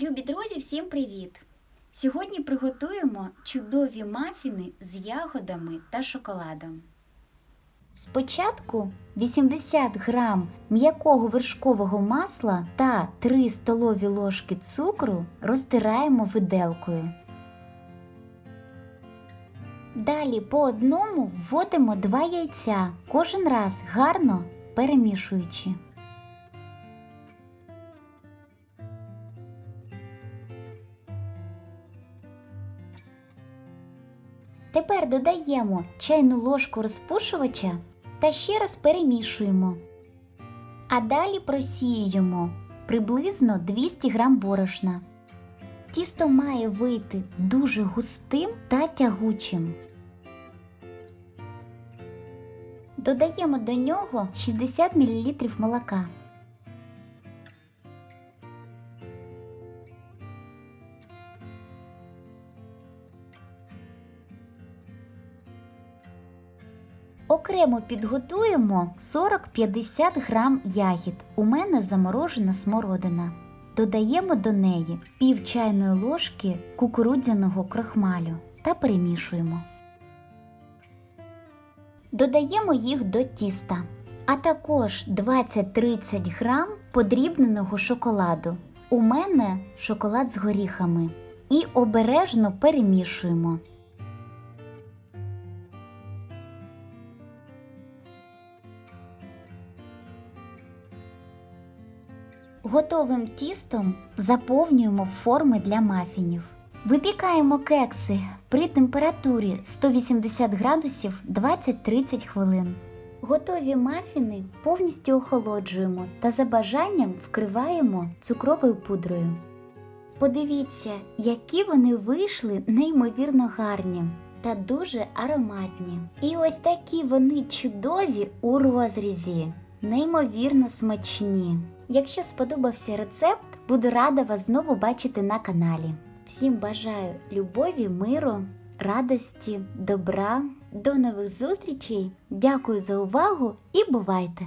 Любі друзі, всім привіт! Сьогодні приготуємо чудові мафіни з ягодами та шоколадом. Спочатку 80 грам м'якого вершкового масла та 3 столові ложки цукру розтираємо виделкою. Далі по одному вводимо 2 яйця, кожен раз гарно перемішуючи. Тепер додаємо чайну ложку розпушувача та ще раз перемішуємо. А далі просіюємо приблизно 200 г борошна. Тісто має вийти дуже густим та тягучим. Додаємо до нього 60 мл молока. Окремо підготуємо 40-50 грам ягід. У мене заморожена смородина. Додаємо до неї пів чайної ложки кукурудзяного крохмалю та перемішуємо. Додаємо їх до тіста, а також 20-30 грам подрібненого шоколаду. У мене шоколад з горіхами. І обережно перемішуємо. Готовим тістом заповнюємо форми для мафінів. Випікаємо кекси при температурі 180 градусів 20-30 хвилин. Готові мафіни повністю охолоджуємо та за бажанням вкриваємо цукровою пудрою. Подивіться, які вони вийшли неймовірно гарні та дуже ароматні. І ось такі вони чудові у розрізі, неймовірно смачні. Якщо сподобався рецепт, буду рада вас знову бачити на каналі. Всім бажаю любові, миру, радості, добра. До нових зустрічей. Дякую за увагу і бувайте!